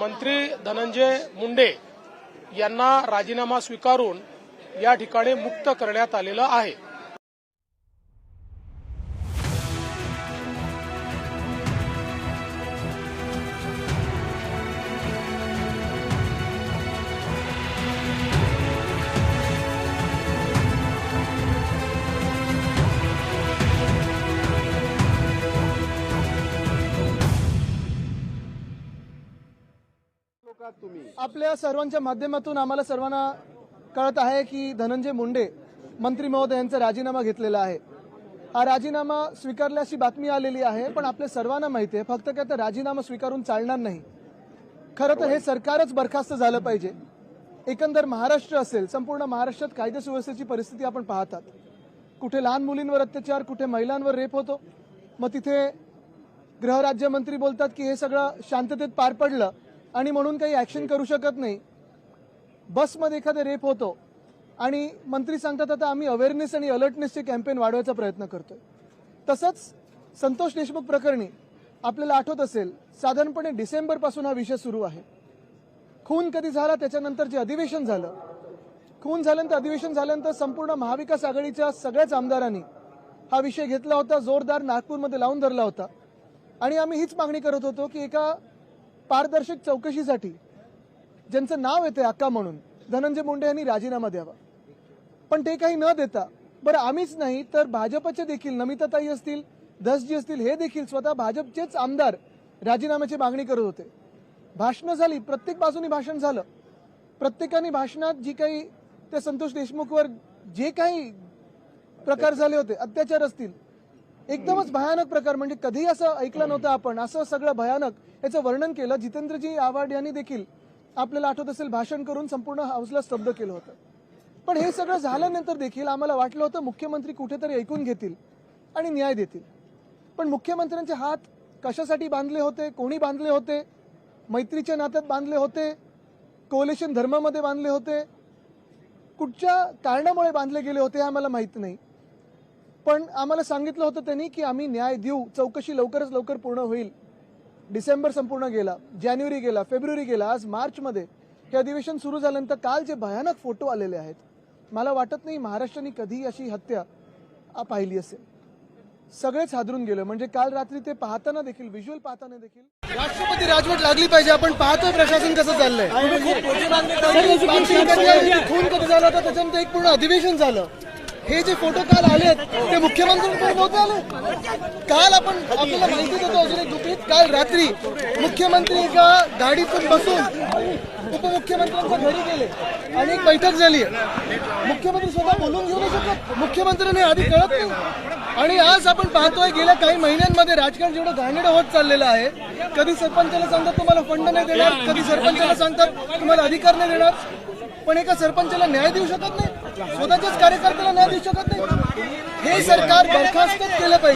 मंत्री धनंजय मुंडे यांना राजीनामा स्वीकारून या ठिकाणी मुक्त करण्यात आलेलं आहे. आपल्या सर्वांच्या माध्यमातून आम्हाला सर्वांना कळत आहे की धनंजय मुंडे मंत्री महोदय यांचा राजीनामा घेतलेला आहे. हा राजीनामा स्वीकारल्याची बातमी आलेली आहे पण आपल्या सर्वांना माहिती आहे फक्त काय तर राजीनामा स्वीकारून चालणार नाही. खरं तर हे सरकारच बरखास्त झालं पाहिजे. एकंदर महाराष्ट्र असेल संपूर्ण महाराष्ट्रात कायदा सुव्यवस्थेची परिस्थिती आपण पाहतात. कुठे लहान मुलींवर अत्याचार कुठे महिलांवर रेप होतो. मग तिथे गृहराज्यमंत्री बोलतात की हे सगळं शांततेत पार पडलं. आणि म्हणून काही ऍक्शन करू शकत नाही. बसमध्ये एखादं रेप होतो आणि मंत्री सांगतात आता आम्ही अवेअरनेस आणि अलर्टनेसचे कॅम्पेन वाढवायचा प्रयत्न करतोय. तसंच संतोष देशमुख प्रकरणी आपल्याला आठवत असेल साधारणपणे डिसेंबरपासून हा विषय सुरू आहे. खून कधी झाला त्याच्यानंतर जे अधिवेशन झालं खून झाल्यानंतर अधिवेशन झाल्यानंतर संपूर्ण महाविकास आघाडीच्या सगळ्याच आमदारांनी हा विषय घेतला होता जोरदार नागपूरमध्ये लावून धरला होता. आणि आम्ही हीच मागणी करत होतो की एका पारदर्शक चौकशीसाठी ज्यांचं नाव येते अक्का म्हणून धनंजय मुंडे यांनी राजीनामा द्यावा. पण ते काही न देता बरं आम्हीच नाही तर भाजपचे देखील नमिताताई असतील धसजी असतील हे देखील स्वतः भाजपचेच आमदार राजीनाम्याची मागणी करत होते. भाषणं झाली प्रत्येक बाजूनी भाषण झालं. प्रत्येकाने भाषणात जी काही त्या संतोष देशमुखवर जे काही प्रकार झाले होते अत्याचार असतील एकदमच भयानक प्रकार म्हणजे कधी असं ऐकलं नव्हतं आपण असं सगळं भयानक याचं वर्णन केलं. जितेंद्रजी आव्हाड यांनी देखील आपल्याला आठवत असेल भाषण करून संपूर्ण हाऊसला स्तब्ध केलं होतं. पण हे सगळं झाल्यानंतर देखील आम्हाला वाटलं होतं मुख्यमंत्री कुठेतरी ऐकून घेतील आणि न्याय देतील. पण मुख्यमंत्र्यांचे हात कशासाठी बांधले होते कोणी बांधले होते मैत्रीच्या नात्यात बांधले होते कोलेशन धर्मामध्ये बांधले होते कुठच्या कारणामुळे बांधले गेले होते हे आम्हाला माहीत नाही. पण आम्हाला सांगितलं होतं त्यांनी की आम्ही न्याय देऊ. चौकशी लवकरच लवकर पूर्ण होईल. डिसेंबर संपूर्ण गेला जानेवारी गेला फेब्रुवारी गेला आज मार्चमध्ये हे अधिवेशन सुरू झाल्यानंतर काल जे भयानक फोटो आलेले आहेत मला वाटत नाही महाराष्ट्राने कधी अशी हत्या पाहिली असेल. सगळेच हादरून गेलो. म्हणजे काल रात्री ते पाहताना देखील व्हिज्युअल पाहताना देखील. राष्ट्रपती राजवट लागली पाहिजे. आपण पाहतोय प्रशासन कसं चाललंय. खून कधी झाला होता? त्याच्यानंतर एक पूर्ण अधिवेशन झालं. हे जे फोटो काल आलेत ते मुख्यमंत्र्यांकडे नव्हते आले? काल आपण आपल्याला माहिती देतो अजून एक गुपित काल रात्री मुख्यमंत्री एका गाडीतून बसून उपमुख्यमंत्र्यांच्या घरी गेले आणि एक बैठक झाली. मुख्यमंत्री स्वतः बोलून घेऊ नाही शकत. मुख्यमंत्र्यांनी आधी कळत नाही. आणि आज आपण पाहतोय गेल्या काही महिन्यांमध्ये राजकारण जेवढं घाणेडं होत चाललेलं आहे कधी सरपंचाला सांगतात तुम्हाला फंड नाही देणार. कधी सरपंचाला सांगतात तुम्हाला अधिकार नाही देणार. पण एका सरपंचाला न्याय देऊ शकत नाही. स्वतःच्याच कार्यकर्त्याला न्याय देऊ शकत नाही. हे सरकार बरखास्त केलं पाहिजे.